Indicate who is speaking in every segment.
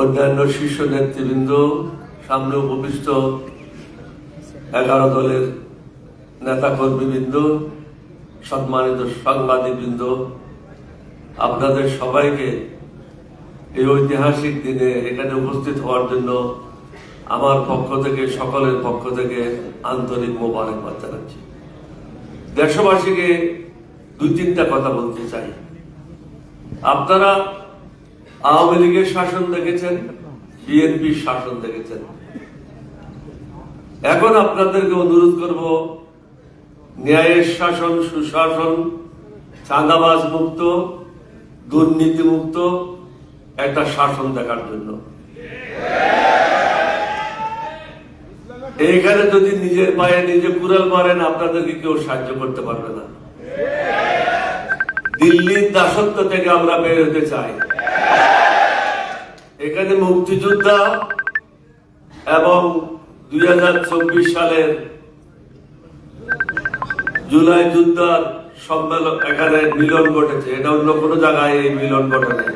Speaker 1: অন্যান্য শীর্ষ নেতৃবৃন্দ, সামনে উপবিষ্ট এগারো দলের নেতা কর্মীবৃন্দ সম্মানিত সাংবাদিকবৃন্দ, আপনাদের সবাইকে এই ঐতিহাসিক দিনে এখানে উপস্থিত হওয়ার জন্য আমার পক্ষ থেকে, সকলের পক্ষ থেকে আন্তরিক মোবারকবাদ জানাচ্ছি। দেশবাসীকে দুই তিনটা কথা বলতে চাই। আপনারা আওয়ামী লীগের শাসন দেখেছেন, বিএনপির শাসন দেখেছেন। এখন আপনাদেরকে অনুরোধ করব, ন্যায়ের শাসন, সুশাসন, চাঁদাবাজ মুক্ত, দুর্নীতি মুক্ত, একটা শাসন দেখার জন্য। এইখানে যদি নিজের পায়ে নিজে কুড়াল মারেন, আপনাদেরকে কেউ সাহায্য করতে পারবে না। দিল্লির দাসত্ব থেকে আমরা বের হতে চাই। এখানে মুক্তিযোদ্ধা এবং দুই সালের জুলাই যুদ্ধার সম্মেলন এখানে মিলন ঘটেছে। এটা অন্য কোনো জায়গায় এই মিলন ঘটে নাই।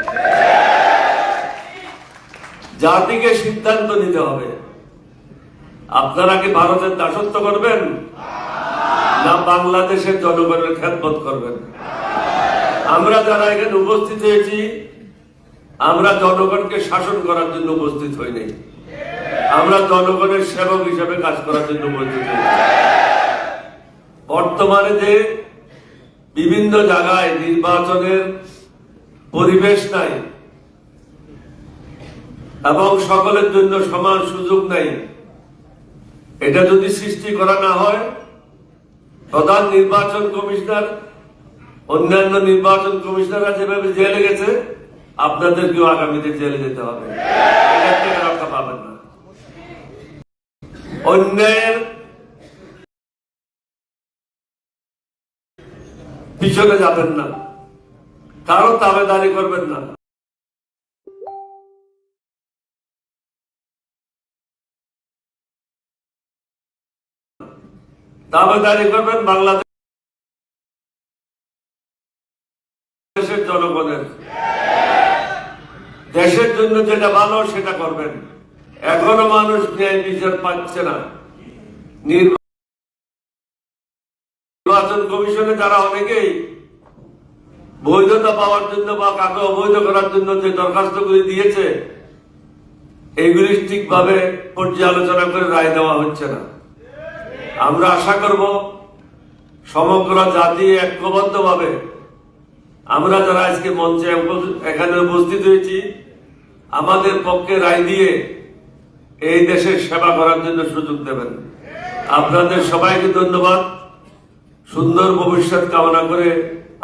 Speaker 1: জাতিকে সিদ্ধান্ত নিতে হবে। আপনারা কি ভারতের দাসত্ব করবেন? না বাংলাদেশের জনগণের খেদমত করবেন? আমরা যারা এখানে উপস্থিত হয়েছি, আমরা জনগণকে শাসন করার জন্য উপস্থিত হই নাই আমরা জনগণের সেবক হিসেবে কাজ করার জন্য উপস্থিত হয়েছি বর্তমানে যে বিভিন্ন জায়গায় নির্বাচনের পরিবেশ নাই এবং সকলের জন্য সমান সুযোগ নাই, এটা যদি সৃষ্টি করা না হয়, প্রধান নির্বাচন কমিশনার অন্যান্য নির্বাচন কমিশনাররা যেভাবে জেলে গেছে, আপনাদেরকেও আগামীতে জেলে যেতে হবে। রক্ষা পাবেন না। অন্যায়ের পিছনে যাবেন না। কারও তাবেদারি করবেন না। দাবেদারি করবেন বাংলাদেশের জনগণের। দেশের জন্য যেটা ভালো, সেটা করবেন। এখনও মানুষ ন্যায় বিচার পাচ্ছে না। নির্বাচন কমিশনে যারা অনেকেই বৈধতা পাওয়ার জন্য বা কাকে অবৈধ করার জন্য যে দরখাস্তগুলি দিয়েছে এইগুলি ঠিকভাবে পর্যালোচনা করে রায় দেওয়া হচ্ছে না। আমরা আশা করব সমগ্র জাতি ঐক্যবদ্ধভাবে আমরা যারা আজকে মঞ্চে এখানে উপস্থিত হয়েছি, আমাদের পক্ষে রায় দিয়ে এই দেশের সেবা করার জন্য সুযোগ দেবেন। আপনাদের সবাইকে ধন্যবাদ। সুন্দর ভবিষ্যৎ কামনা করে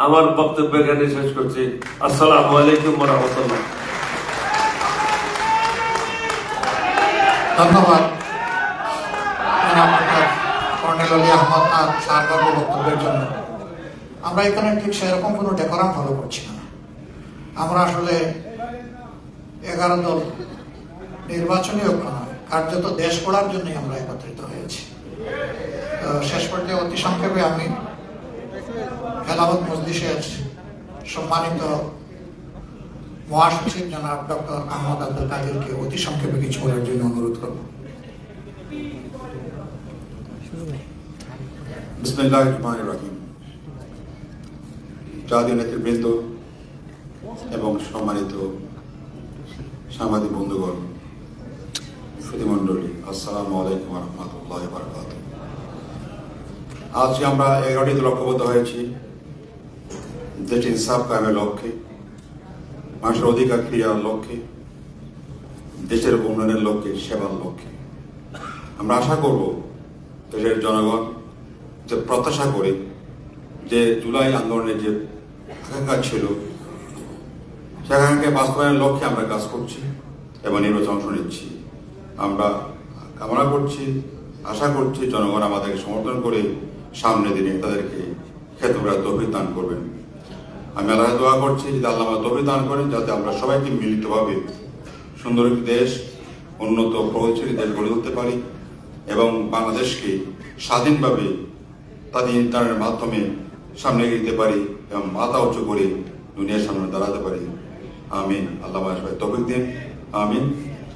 Speaker 1: আমার বক্তব্য এখানে শেষ করছি। আসসালাম আলাইকুম রহমতুল্লাহ।
Speaker 2: ধন্যবাদ। কর্নেল আহমদ আর সারগর্ব বক্তব্যের জন্য। আমরা এখানে ঠিক সেরকম কোনো ডেকোরাম ফলো করছি না। আমরা আসলে এগারো দল নির্বাচনী ঐক্য নয় কার্যত দেশ গড়ার জন্যই আমরা একত্রিত হয়েছি। শেষ পর্যায়ে অতি সংক্ষেপে আমি খেলাবত মজলিসের সম্মানিত মহাসচিব জনাব ডক্টর আহমদ আব্দুল কাদেরকে অতি সংক্ষেপে কিছু বলার জন্য অনুরোধ করব।
Speaker 3: বিসমিল্লাহ রহমান রহিম। জাতীয় নেতৃবৃন্দ এবং সম্মানিত সাংবাদিক বন্ধুগণ সুধীমণ্ডলী আসসালামু আলাইকুম রহমতুল্লাহ বারকাত আজকে আমরা এগারোটিতে লক্ষ্যবদ্ধ হয়েছি দেশ ইনসাফ কায়েমের লক্ষ্যে, মানুষের অধিকার ক্রিয়ার লক্ষ্যে, দেশের উন্নয়নের লক্ষ্যে, সেবার লক্ষ্যে। আমরা আশা করব দেশের জনগণ যে প্রত্যাশা করে যে জুলাই আন্দোলনের যে আকাঙ্ক্ষা ছিল সে আকাঙ্ক্ষাকে বাস্তবায়নের লক্ষ্যে আমরা কাজ করছি এবং নির্বাচন অংশ নিচ্ছি। আমরা কামনা করছি, আশা করছি জনগণ আমাদেরকে সমর্থন করে সামনে দিনে তাদেরকে ক্ষেত্ররা তফিক দান করবেন। আমি আল্লাহ দোয়া করছি যদি আল্লাহ আমার তফিক দান করেন যাতে আমরা সবাইকে মিলিতভাবে সুন্দর একটি দেশ, উন্নত প্রগতিশীল দেশ গড়ে তুলতে পারি এবং বাংলাদেশকে স্বাধীনভাবে তাদের ইন্টারনেটের মাধ্যমে সামনে এগিয়ে দিতে পারি। এবং মাথা উঁচু করে দুনিয়ার সামনে দাঁড়াতে পারি। আমি আল্লাহ সবাই তফিক দিন। আমিন।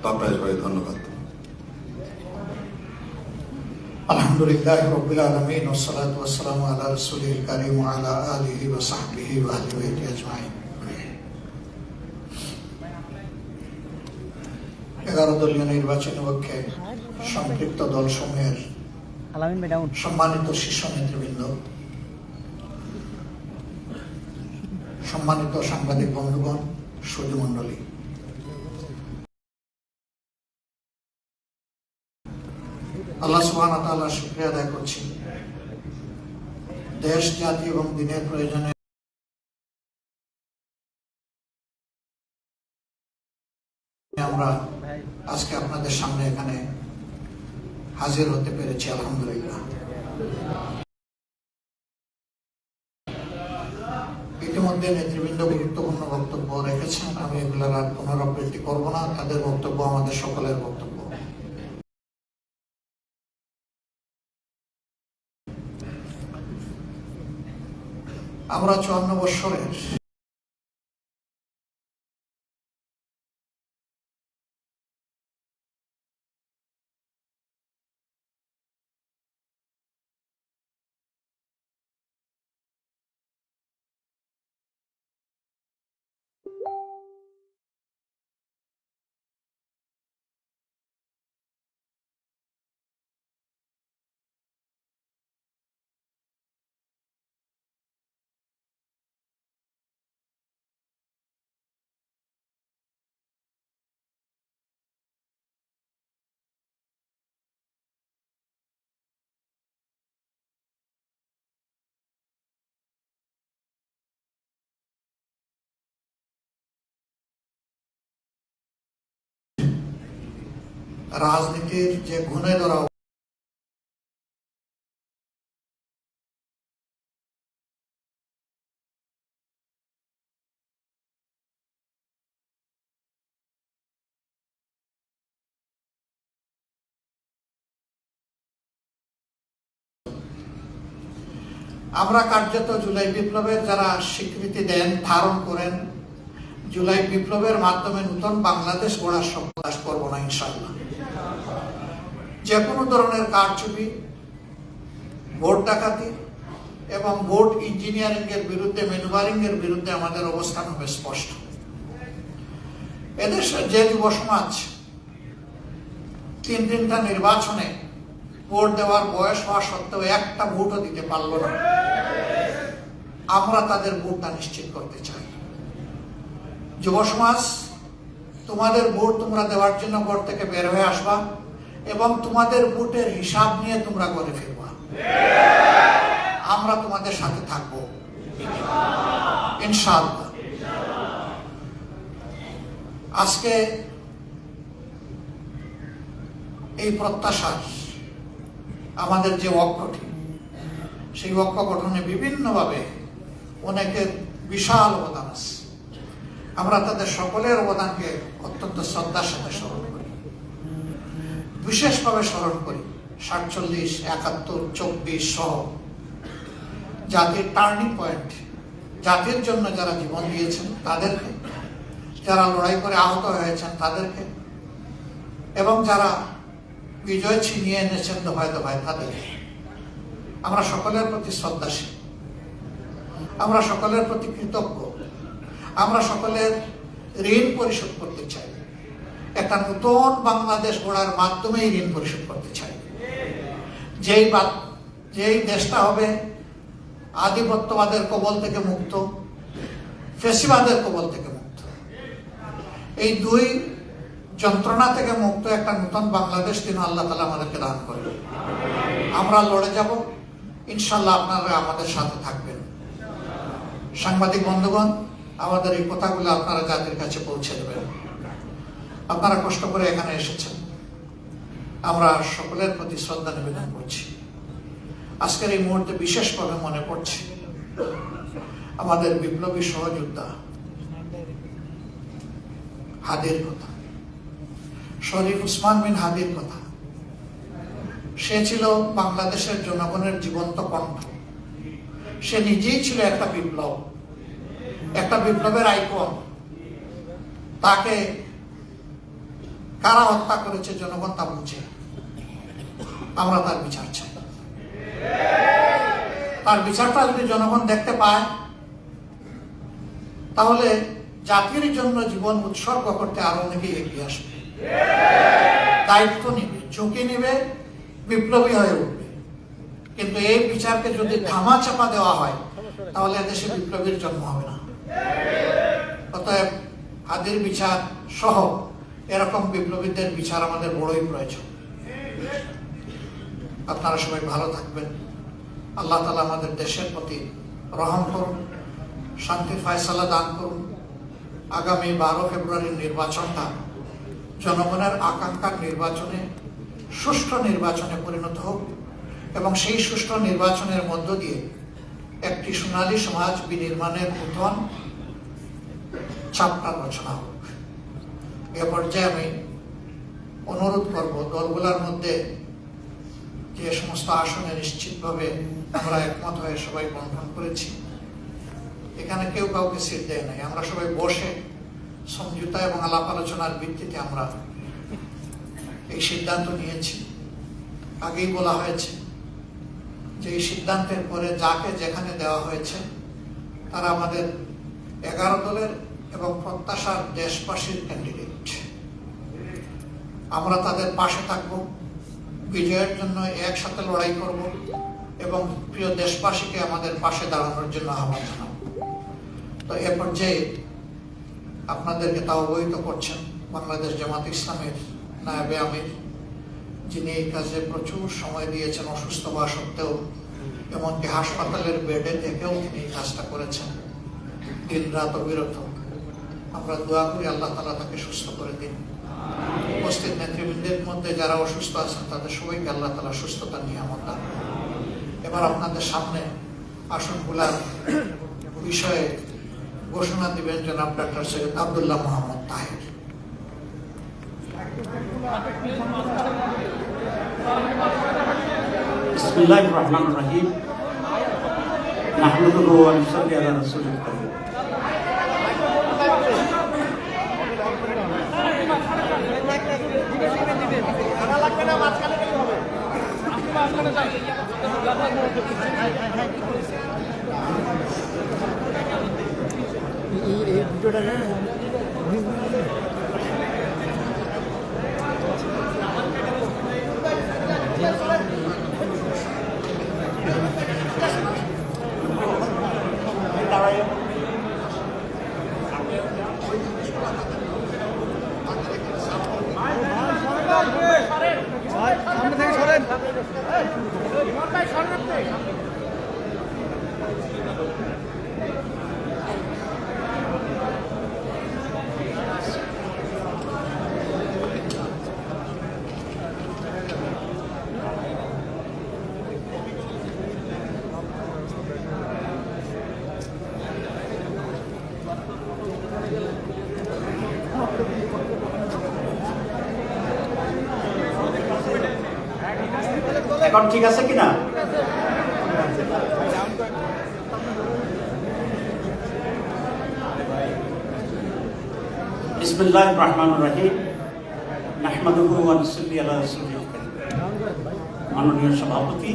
Speaker 3: আপনার সবাই ধন্যবাদ।
Speaker 2: আলহামদুলিল্লাহ রবিল আলমিন ওসালাত ওয়াসালাম আল্লাহ রসুলিল করিম আলা আলিহি ওয়া সাহবিহি ওয়া আহলি আজমাইন। এগারো দলীয় নির্বাচনী পক্ষে সম্পৃক্ত দলসমূহের
Speaker 4: আলামিন
Speaker 2: সম্মানিত শীর্ষ নেতৃবৃন্দ। সম্মানিত সাংবাদিক বন্ধুগণ সুধী মণ্ডলী আল্লাহ সুবহান তাআলা শুকরিয়া আদায় করছি। দেশ, জাতি এবং দিনের প্রয়োজনে আমরা আজকে আপনাদের সামনে এখানে হাজির হতে পেরেছি, আলহামদুলিল্লাহ। ইতিমধ্যে নেতৃবৃন্দ গুরুত্বপূর্ণ বক্তব্য রেখেছেন। আমি এগুলোর আর পুনরাবৃত্তি করব না। তাদের বক্তব্য আমাদের সকলের বক্তব্য। আমরা চুয়ান্ন বৎসরের রাজনীতির যে ঘুণে ধরা আমরা কার্যত জুলাই বিপ্লবের যারা স্বীকৃতি দেন, ধারণ করেন, জুলাই বিপ্লবের মাধ্যমে নতুন বাংলাদেশ গড়ার সপ্তাস করব না ইনশাল্লাহ যে কোনো ধরনের কারচুপি, ভোট ডাকাতি এবং ভোট ইঞ্জিনিয়ারিং এর বিরুদ্ধে ম্যানুভারিং এর বিরুদ্ধে আমাদের অবস্থান হবে স্পষ্ট। এদেশের যে যুব সমাজ তিন তিনটা নির্বাচনে ভোট দেওয়ার বয়স হওয়া সত্ত্বেও একটা ভোটও দিতে পারল না। আমরা তাদের ভোটটা নিশ্চিত করতে চাই। যুব সমাজ, তোমাদের ভোট তোমরা দেওয়ার জন্য ঘর থেকে বের হয়ে আসবা। এবং তোমাদের ভোটের হিসাব নিয়ে তোমরা করে ফিরবা আমরা তোমাদের সাথে থাকব। ইনশাআল্লাহ। আজকে এই প্রত্যাশা আমাদের যে অক্ষটি সেই অক্ষ গঠনে বিভিন্নভাবে অনেকের বিশাল অবদান আছে। আমরা তাদের সকলের অবদানকে অত্যন্ত শ্রদ্ধার সাথে স্মরণ বিশেষভাবে স্মরণ করি, সাতচল্লিশ, একাত্তর, চব্বিশ সহ। জাতির টার্নিং পয়েন্ট জাতির জন্য যারা জীবন দিয়েছেন, তাদেরকে। যারা লড়াই করে আহত হয়েছেন, তাদেরকে। এবং যারা বিজয় ছিনিয়ে এনেছেন দফায় দফায় তাদেরকে। আমরা সকলের প্রতি শ্রদ্ধাশীল। আমরা সকলের প্রতি কৃতজ্ঞ। আমরা সকলের ঋণ পরিশোধ করতে চাই। একটা নতুন বাংলাদেশ গড়ার মাধ্যমে ঋণ পরিশোধ করতে চাই। যেই যেই দেশটা হবে আধিপত্যবাদের কবল থেকে মুক্ত, ফেসিবাদের কবল থেকে মুক্ত। এই দুই যন্ত্রণা থেকে মুক্ত একটা নতুন বাংলাদেশ তিনি আল্লাহ তালা আমাদেরকে দান করবে আমরা লড়ে যাব। ইনশাল্লাহ আপনারা আমাদের সাথে থাকবেন। সাংবাদিক বন্ধুগণ, আমাদের এই কথাগুলো আপনারা জাতির কাছে পৌঁছে দেবেন। আপনারা কষ্ট করে এখানে এসেছেন। আমরা সকলের প্রতি শ্রদ্ধা নিবেদন করছি। আজকের এই মুহূর্তে বিশেষভাবে মনে পড়ছে আমাদের বিপ্লবী সহযোদ্ধা হাদির কথা, শরীফ উসমান বিন হাদির কথা। সে ছিল বাংলাদেশের জনগণের জীবন্ত কণ্ঠ। সে নিজেই ছিল একটা বিপ্লব, একটা বিপ্লবের আইকন। তাকে কারা হত্যা করেছে, জনগণ তা বুঝে। আমরা তার বিচার চাই। তার বিচারটা যদি জনগণ দেখতে পায়, তাহলে জাতির জন্য জীবন উৎসর্গ করতে আরও অনেকেই এগিয়ে আসবে। দায়িত্ব নিবে, ঝুঁকি নিবে, বিপ্লবী হয়ে উঠবে। কিন্তু এই বিচারকে যদি ধামা চাপা দেওয়া হয়, তাহলে দেশে বিপ্লবীর জন্ম হবে না। অতএব হাদির বিচার সহ এরকম বিপ্লবীদের বিচার আমাদের বড়ই প্রয়োজন। আপনারা সবাই ভালো থাকবেন। আল্লাহ তালা আমাদের দেশের প্রতি রহম করুন শান্তির ফয়সালা দান করুন। আগামী বারো ফেব্রুয়ারির নির্বাচনটা জনগণের আকাঙ্ক্ষার নির্বাচনে, সুষ্ঠু নির্বাচনে পরিণত হোক এবং সেই সুষ্ঠু নির্বাচনের মধ্য দিয়ে একটি সোনালী সমাজ বিনির্মাণের নূতন চাপটা রচনা হোক। এ পর্যায়ে আমি অনুরোধ করব দলগুলোর মধ্যে যে সমস্ত আসনে নিশ্চিতভাবে আমরা একমত হয়ে সবাই বন্টন করেছি। এখানে কেউ কাউকে সিট দেয় নাই। আমরা সবাই বসে সমঝোতা এবং আলাপ আলোচনার ভিত্তিতে আমরা এই সিদ্ধান্ত নিয়েছি। আগেই বলা হয়েছে যে এই সিদ্ধান্তের পরে যাকে যেখানে দেওয়া হয়েছে, তারা আমাদের এগারো দলের এবং প্রত্যাশার দেশবাসীর ক্যান্ডিডেট আমরা তাদের পাশে থাকব। বিজয়ের জন্য একসাথে লড়াই করব এবং প্রিয় দেশবাসীকে আমাদের পাশে দাঁড়ানোর জন্য আহ্বান জানাব। তো এ পর্যায়ে আপনাদেরকে তা অবহিত করছেন বাংলাদেশ জামাত ইসলামের নায়াবে আমির, যিনি এই কাজে প্রচুর সময় দিয়েছেন, অসুস্থ হওয়া সত্ত্বেও, এমনকি হাসপাতালের বেডে থেকেও তিনি এই কাজটা করেছেন। দিন রাত অবিরত। আমরা দোয়া করি আল্লাহ তালা তাকে সুস্থ করে দিন। উপস্থিত নেতৃবৃন্দের মধ্যে যারা অসুস্থ আছেন তাদের সবাইকে আল্লাহ তালা সুস্থতা নিয়ামত দান এবার আপনাদের সামনে আসনগুলার বিষয়ে ঘোষণা দিবেন জনাব ডাক্তার সৈয়দ আবদুল্লাহ মোহাম্মদ তাহের
Speaker 4: بسم الله الرحمن الرحيم نحمده ونصلي على رسوله الكريم এখন ঠিক আছে কিনা? বিসমিল্লাহ রহমান রাহিম। নাহমাদুহু ওয়া মাননীয় সভাপতি,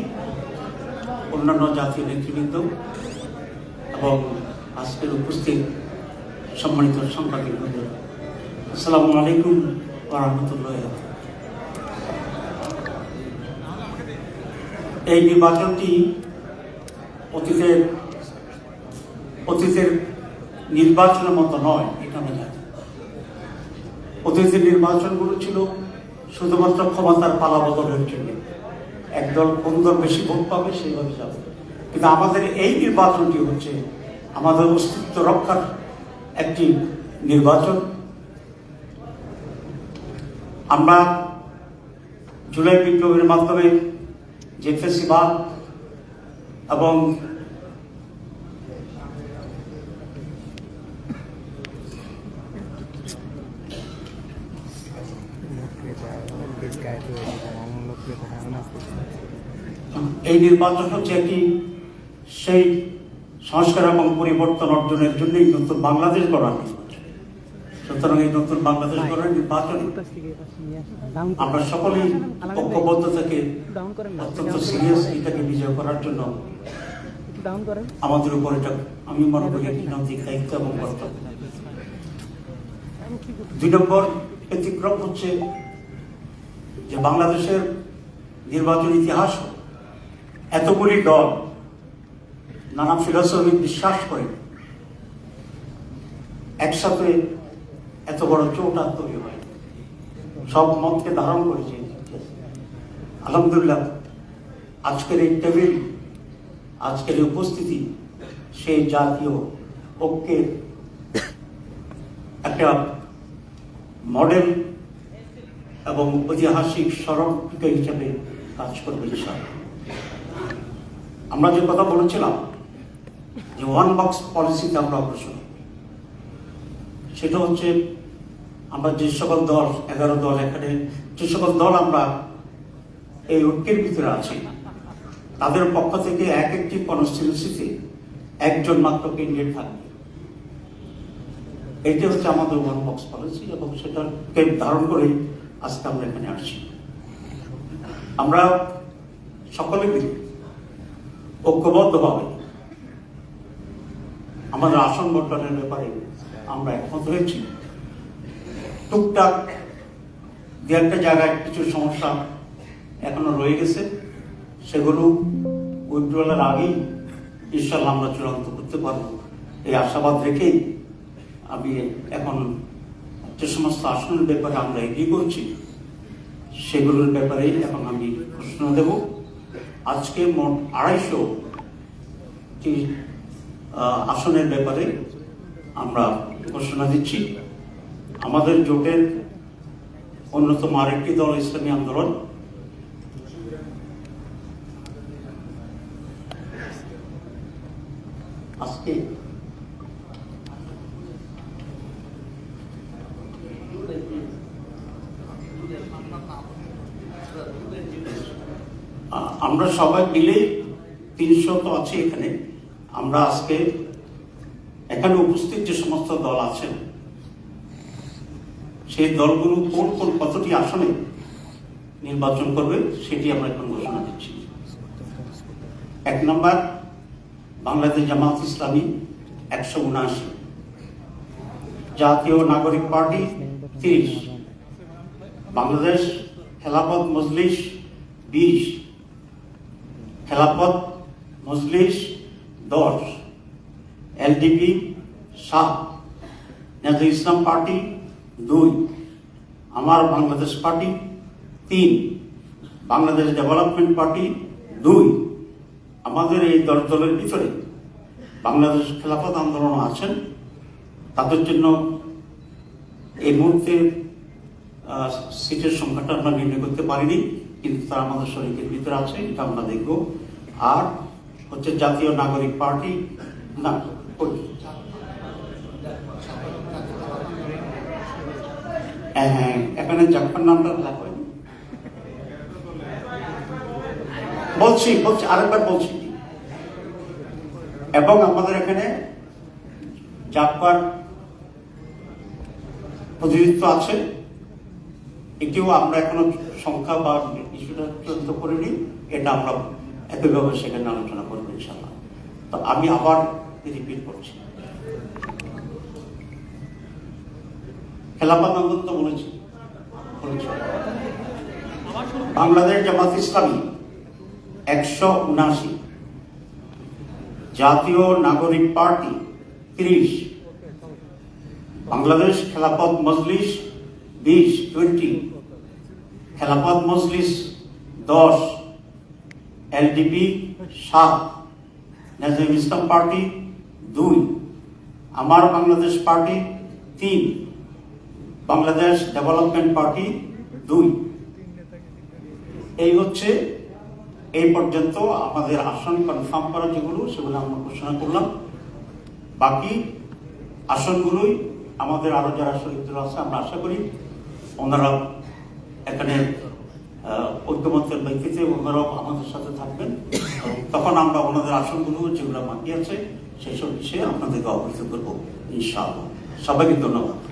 Speaker 4: অন্যান্য জাতীয় নেতৃবৃন্দ এবং আজকের উপস্থিত সম্মানিত সাংবাদিকবৃন্দ, আসসালামু আলাইকুম ওয়া রাহমাতুল্লাহি এই নির্বাচনটি অতীতের অতীতের নির্বাচনের মতো নয় অতীতের নির্বাচনগুলো ছিল শুধুমাত্র ক্ষমতার পালা বদলের জন্য একদল কোন দল বেশি ভোট পাবে সেইভাবে যাবে। কিন্তু আমাদের এই নির্বাচনটি হচ্ছে আমাদের অস্তিত্ব রক্ষার একটি নির্বাচন। আমরা জুলাই বিপ্লবের মাধ্যমে যে ফেসিবাদ এবং এই নির্বাচন হচ্ছে একটি সেই সংস্কার এবং পরিবর্তন অর্জনের জন্যই নতুন বাংলাদেশ গড়ার সুতরাং এই নতুন বাংলাদেশ গড়ার নির্বাচনে আমরা সকলেই ঐক্যবদ্ধ থেকে অত্যন্ত সিরিয়াস এটাকে বিজয় করার জন্য আমাদের উপর এটা আমি মনে করি একটি নৈতিক দায়িত্ব এবং কর্তব্য। দুই নম্বর, ব্যতিক্রম হচ্ছে যে বাংলাদেশের নির্বাচন ইতিহাস এতগুলি দল নানা ফিলোসফি বিশ্বাস করে, একসাথে এত বড় চৌটা তৈরি হয় সব মতকে ধারণ করেছে আলহামদুলিল্লাহ, আজকের এই টেবিল আজকের এই উপস্থিতি, সেই জাতীয় ঐক্যের একটা মডেল এবং ঐতিহাসিক স্মরণিকা হিসাবে কাজ করবে ইনশাআল্লাহ। আমরা যে কথা বলেছিলাম যে ওয়ান বক্স পলিসিতে আমরা অগ্রসর। সেটা হচ্ছে আমরা যে সকল দল, এগারো দল এখানে, যে সকল দল আমরা এই ঐক্যের ভিতরে আছি, তাদের পক্ষ থেকে এক একটি কনস্টিটিউন্সিতে একজন মাত্র ক্যান্ডিডেট থাকবে। এইটা হচ্ছে আমাদের ওয়ান বক্স পলিসি এবং সেটাকে ধারণ করে আজকে আমরা এখানে আসছি। আমরা সকলে মিলে ঐক্যবদ্ধভাবে। আমাদের আসন বন্টনের ব্যাপারে আমরা একমত হয়েছি। টুকটাক দু একটা জায়গায় কিছু সমস্যা এখনও রয়ে গেছে। সেগুলো উইথড্রলের আগেই ইনশাল্লাহ আমরা চূড়ান্ত করতে পারব। এই আশাবাদ রেখেই আমি এখন যে সমস্ত আসনের ব্যাপারে আমরা এগিয়ে করছি, সেগুলোর ব্যাপারে এখন আমি ঘোষণা দেব। আজকে মোট আড়াইশো আসনের ব্যাপারে আমরা ঘোষণা দিচ্ছি। আমাদের জোটের অন্যতম আরেকটি দল ইসলামী আন্দোলন আজকে আ- আমরা সবাই মিলে তিনশো তো আছি এখানে। আমরা আজকে এখানে উপস্থিত যে সমস্ত দল আছেন, সেই দলগুলো কোন কোন কতটি আসনে নির্বাচন করবে সেটি আমরা এখন ঘোষণা দিচ্ছি। এক নম্বর, বাংলাদেশ জামাত ইসলামী একশো উনআশি। জাতীয় নাগরিক পার্টি তিরিশ। বাংলাদেশ খেলাপথ মজলিস বিশ। খেলাপথ মজলিস দশ এলডিপি সাত নেতা ইসলাম পার্টি, দুই, আমার বাংলাদেশ পার্টি, তিন, বাংলাদেশ ডেভেলপমেন্ট পার্টি, দুই, আমাদের এই দল দলের ভিতরে বাংলাদেশ খেলাফত আন্দোলন আছেন, তাদের জন্য এই মুহূর্তে সিটের সংখ্যাটা আমরা নির্ণয় করতে পারিনি, কিন্তু তারা আমাদের শরীরের ভিতরে আছে, এটা আমরা দেখব। আর হচ্ছে জাতীয় নাগরিক পার্টি না হ্যাঁ, হ্যাঁ, এখানে জাপান নামটা লেখা বলছি বলছি আরেকবার বলছি। এবং আমাদের এখানে জাপান প্রতিনিধিত্ব আছে। এটিও আমরা এখনও সংখ্যা বা ইস্যুটা চূড়ান্ত করিনি এটা আমরা একইভাবে সেখানে আলোচনা করব ইনশাল্লাহ তো আমি আবার রিপিট করছি। খেলাফত আন্দোলন তো বলেছি। বাংলাদেশ জামাত ইসলামী একশো উনআশি, জাতীয় নাগরিক পার্টি তিরিশ, বাংলাদেশ খেলাফত মজলিস বিশ, টোয়েন্টি, খেলাফত মজলিস দশ এলডিপি সাত নাজিম ইসলাম পার্টি, দুই, আমার বাংলাদেশ পার্টি, তিন, বাংলাদেশ ডেভেলপমেন্ট পার্টি, দুই। এই হচ্ছে এই পর্যন্ত আমাদের আসন কনফার্ম করা যেগুলো, সেগুলো আমরা ঘোষণা করলাম। বাকি আসনগুলোই আমাদের আরও যারা শহীদরা আছে, আমরা আশা করি ওনারা এখানে ঐক্যমত্যের ব্যক্তিতে ওনারাও আমাদের সাথে থাকবেন। তখন আমরা ওনাদের আসনগুলো যেগুলো বাকি আছে, সেসব বিষয়ে আপনাদেরকে অবহিত করব, ইনশাআল্লাহ। সবাইকে ধন্যবাদ।